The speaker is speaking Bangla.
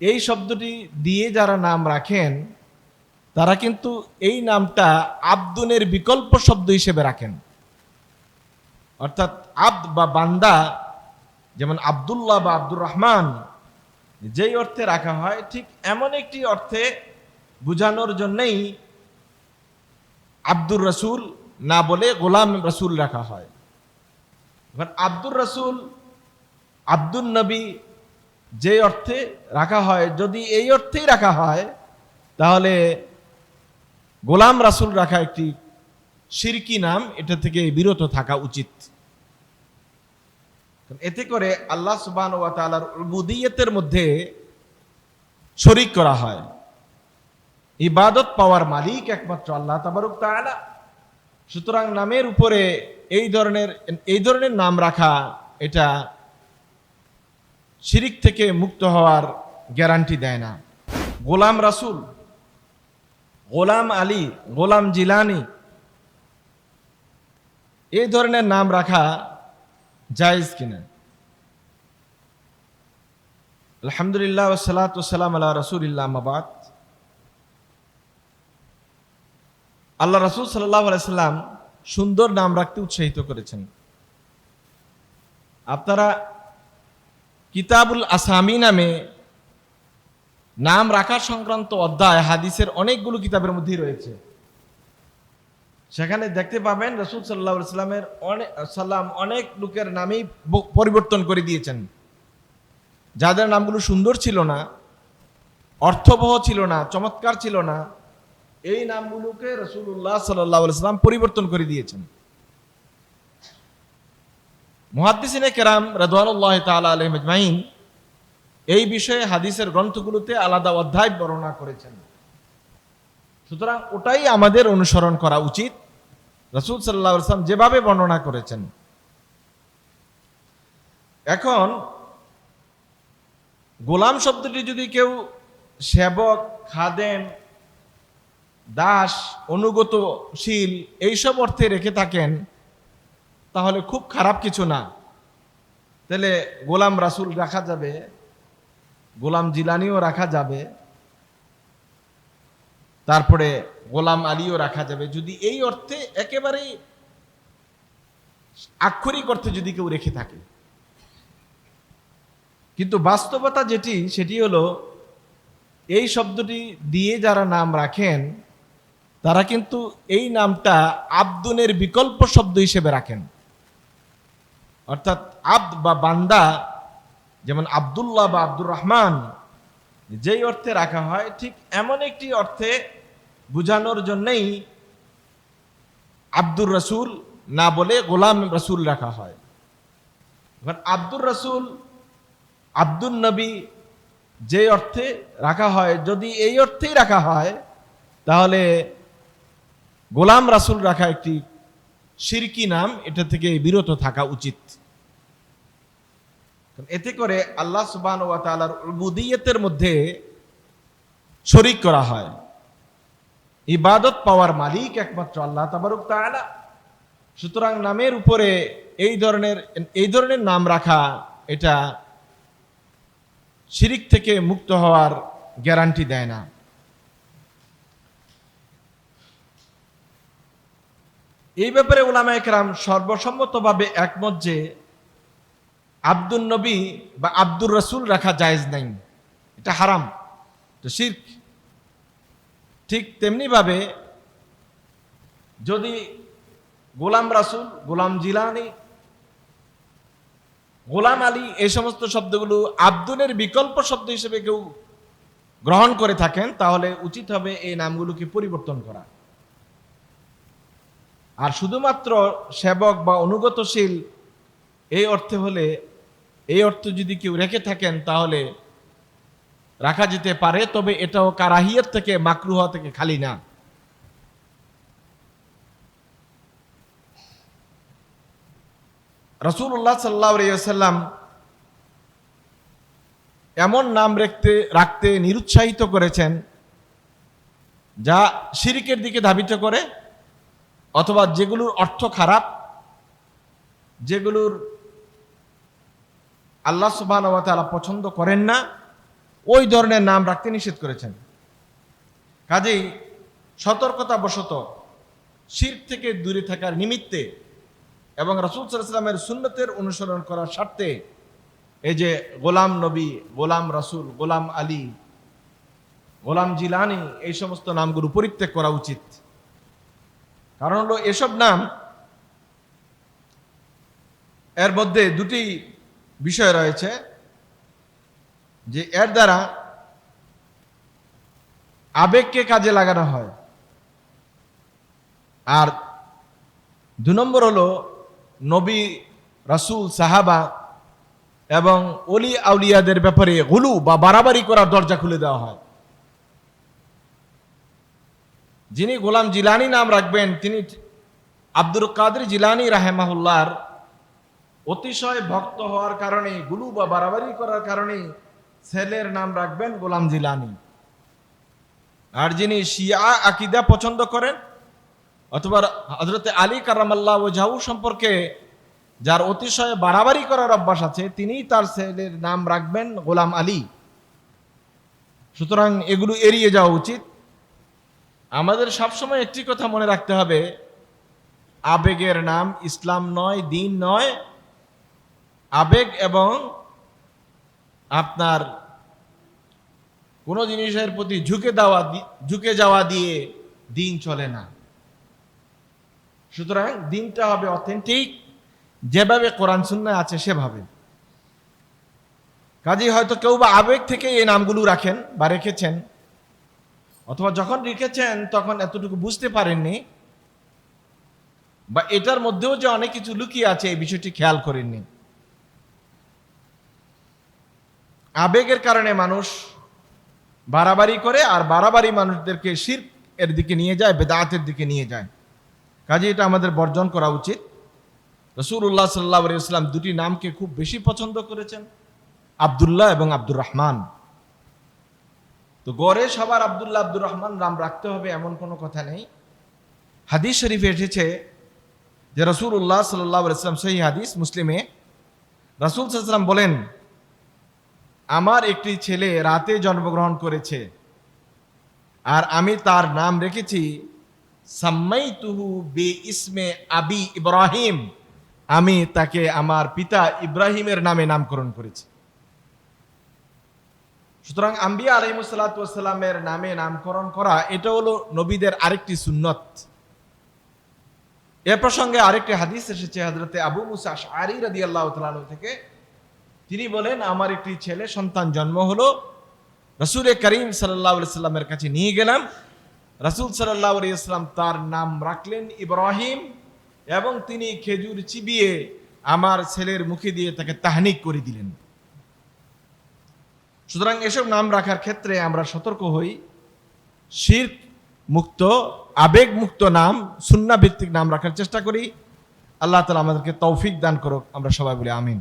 এই শব্দটি দিয়ে যারা নাম রাখেন, তারা কিন্তু এই নামটা আব্দুনের বিকল্প শব্দ হিসেবে রাখেন। অর্থাৎ আব্দ বা বান্দা, যেমন আব্দুল্লাহ বা আব্দুর রহমান, যেই অর্থে রাখা হয়, ঠিক এমন একটি অর্থে বোঝানোর জন্যেই আব্দুর রসুল না বলে গোলাম রসুল রাখা হয়। এবার আব্দুর রসুল আব্দুল নবী যে অর্থে রাখা হয়, যদি এই অর্থেই রাখা হয়, তাহলে গোলাম রাসুল রাখা একটি শিরকি নাম, এটা থেকে বিরত থাকা উচিত। এতে করে আল্লাহ সুবান ওয়া তাআলার উবুদিয়তের মধ্যে শরিক করা হয়। ইবাদত পাওয়ার মালিক একমাত্র আল্লাহ তাবারুক তাআলা। সুতরাং নামের উপরে এই ধরনের এই ধরনের নাম রাখা, এটা শিরিক থেকে মুক্ত হওয়ার গ্যারান্টি দেয় না। গোলাম রাসুল, গোলাম আলী, গোলাম জিলানি এই ধরনের নাম রাখা জায়েজ কিনা? আলহামদুলিল্লাহ সালাতাম আল্লাহ রসুলিল্লাহ মাবাদ আল্লাহ রসুল সাল্লাহ আলাইসাল্লাম সুন্দর নাম রাখতে উৎসাহিত করেছেন। আপনারা কিতাবুল আসামি নামে নাম রাখা সংক্রান্ত অধ্যায়, হাদিসের অনেকগুলো কিতাবের মধ্যেই রয়েছে। সেখানে দেখতে পাবেন রসুল সাল্লাহ সাল্লামের অনেক সাল্লাম অনেক লোকের নামেই পরিবর্তন করে দিয়েছেন। যাদের নামগুলো সুন্দর ছিল না, অর্থবহ ছিল না, চমৎকার ছিল না, এই নামগুলোকে রসুল্লাহ সাল্লাহ সাল্লাম পরিবর্তন করে দিয়েছেন। মুহাদ্দিসিনে কেরাম রাদওয়ানুল্লাহ তাআলা আলাইহিম আজমাইন এই বিষয়ে হাদিসের গ্রন্থগুলোতে আলাদা অধ্যায় বর্ণনা করেছেন। সুতরাং ওটাই আমাদের অনুসরণ করা উচিত। রসুল সাল্লাহ সাল্লাম যেভাবে বর্ণনা করেছেন। এখন গোলাম শব্দটি যদি কেউ সেবক, খাদেম, দাস, অনুগতশীল এইসব অর্থে রেখে থাকেন তাহলে খুব খারাপ কিছু না। তাহলে গোলাম রাসুল রাখা যাবে, গোলাম জিলানিও রাখা যাবে, তারপরে গোলাম আলীও রাখা যাবে। যদি এই অর্থে একেবারেই আক্ষরিক অর্থে যদি কেউ রেখে থাকে। কিন্তু বাস্তবতা যেটি, সেটি হলো, এই শব্দটি দিয়ে যারা নাম রাখেন, তারা কিন্তু এই নামটা আব্দুনের বিকল্প শব্দ হিসেবে রাখেন। অর্থাৎ আব্দ বা বান্দা, যেমন আব্দুল্লাহ বা আব্দুর রহমান, যেই অর্থে রাখা হয়, ঠিক এমন একটি অর্থে বোঝানোর জন্যই আব্দুর রসুল না বলে গোলাম রসুল রাখা হয়। এবার আব্দুর রসুল আব্দুল নবী যে অর্থে রাখা হয়, যদি এই অর্থেই রাখা হয়, তাহলে গোলাম রাসুল রাখা একটি শিরকি নাম, এটা থেকে বিরত থাকা উচিত। এতে করে আল্লাহ সুবান ওয়া তালার উবুদিয়তের মধ্যে শরিক করা হয়। ইবাদত পাওয়ার মালিক একমাত্র আল্লাহ তাবারুক তাআলা। সুতরাং নামের উপরে এই ধরনের এই ধরনের নাম রাখা, এটা শিরিক থেকে মুক্ত হওয়ার গ্যারান্টি দেয় না। এই ব্যাপারে ওলামা একরাম সর্বসম্মতভাবে একমত যে আব্দুল নবী বা আব্দুর রসুল রাখা জায়েজ নাই। এটা হারাম। তো শির্ক ঠিক তেমনিভাবে যদি গোলাম রাসুল, গোলাম জিলানি, গোলাম আলী এই সমস্ত শব্দগুলো আব্দুলের বিকল্প শব্দ হিসেবে কেউ গ্রহণ করে থাকেন, তাহলে উচিত হবে এই নামগুলোকে পরিবর্তন করা। আর শুধুমাত্র সেবক বা অনুগতশীল এই অর্থে হলে এই অর্থ যদি কেউ রেখে থাকেন, তাহলে রাখা যেতে পারে, তবে এটাও কারাহিয়ত থেকে, মাকরুহা থেকে খালি না। রসুল্লাহ সাল্লাহ সাল্লাম এমন নাম রাখতে রাখতে নিরুৎসাহিত করেছেন, যা শিরিকের দিকে ধাবিত করে, অথবা যেগুলোর অর্থ খারাপ, যেগুলোর আল্লাহ সুবাহ পছন্দ করেন না, ওই ধরনের নাম রাখতে নিষেধ করেছেন। কাজেই সতর্কতা বশত শির থেকে দূরে থাকার নিমিত্তে এবং রাসুল সাল্লামের সুন্নতের অনুসরণ করার স্বার্থে এই যে গোলাম নবী, গোলাম রাসূল, গোলাম আলী, গোলাম জিলানি, এই সমস্ত নামগুলো পরিত্যাগ করা উচিত। কারণ হলো এসব নাম এর মধ্যে দুটি বিষয় রয়েছে যে এর দ্বারা আবেগকে কাজে লাগানো হয়। আর দু নম্বর হলো নবী, রাসূল, সাহাবা এবং অলি আউলিয়াদের ব্যাপারে গুলু বা বাড়াবাড়ি করার দরজা খুলে দেওয়া হয়। যিনি গোলাম জিলানি নাম রাখবেন, তিনি আব্দুল কাদের জিলানি রাহেমাহুল্লার অতিশয় ভক্ত হওয়ার কারণে, গুলু বা বাড়াবাড়ি করার কারণে ছেলের নাম রাখবেন গোলাম জিলানি। আর যিনি শিয়া আকিদা পছন্দ করেন, অথবা হজরতে আলী কারামাল্লাহ ও জাহু সম্পর্কে যার অতিশয় বাড়াবাড়ি করার অভ্যাস আছে, তিনি তার ছেলের নাম রাখবেন গোলাম আলী। সুতরাং এগুলো এড়িয়ে যাওয়া উচিত। আমাদের সবসময় একটি কথা মনে রাখতে হবে, আবেগের নাম ইসলাম নয়, দিন নয় আবেগ এবং আপনার কোনো জিনিসের প্রতি ঝুঁকে দেওয়া ঝুঁকে যাওয়া দিয়ে দিন চলে না। সুতরাং দিনটা হবে অথেন্টিক যেভাবে কোরআন সুন্নায় আছে সেভাবে। কাজেই হয়তো কেউ বা আবেগ থেকে এই নামগুলো রাখেন বা রেখেছেন। অথবা যখন রেখেছেন, তখন এতটুকু বুঝতে পারেননি। বা এটার মধ্যেও যে অনেক কিছু লুকিয়ে আছে, এই বিষয়টি খেয়াল করেননি। আবেগের কারণে মানুষ বাড়াবাড়ি করে আর বাড়াবাড়ি মানুষদেরকে শির এর দিকে নিয়ে যায়, বেদাতের দিকে নিয়ে যায়। কাজে এটা আমাদের বর্জন করা উচিত। রসুল্লাহ সাল্লাহ ইসলাম দুটি নামকে খুব বেশি পছন্দ করেছেন, আবদুল্লাহ এবং আব্দুর রহমান তো গড়ে সবার আবদুল্লাহ আব্দুর রহমান নাম রাখতে হবে এমন কোনো কথা নেই। হাদিস শরীফে এসেছে যে রসুল্লাহ সাল্লাহ ইসলাম সহি হাদিস মুসলিমে রাসুল সাল্লাম বলেন আমার একটি ছেলে রাতে জন্মগ্রহণ করেছে। আর আমি তার নাম রেখেছি, সাম্মাইতুহু বে ইসমে আবি ইব্রাহিম। আমি তাকে আমার পিতা ইব্রাহিমের নামে নামকরণ করেছি। সুতরাং আম্বিয়া আলহিমসাল্লামের নামে নামকরণ করা, এটা হলো নবীদের আরেকটি সুন্নত। এ প্রসঙ্গে আরেকটি হাদিস এসেছে হজরতে আবু মুসা আরি রাদি আল্লাহ থেকে। তিনি বলেন, আমার একটি ছেলে, সন্তান জন্ম হলো। রসুল করিম সাল্লাহ সাল্লামের কাছে নিয়ে গেলাম। রসুল সাল্লাহ ইসলাম তার নাম রাখলেন ইব্রাহিম এবং তিনি খেজুর চিবিয়ে আমার ছেলের মুখে দিয়ে তাকে তাহানিক করে দিলেন। সুতরাং এসব নাম রাখার ক্ষেত্রে আমরা সতর্ক হই। শির মুক্ত, আবেগ মুক্ত নাম সুন্না ভিত্তিক নাম রাখার চেষ্টা করি। আল্লাহ তালা আমাদেরকে তৌফিক দান করুক। আমরা সবাই বলি আমিন।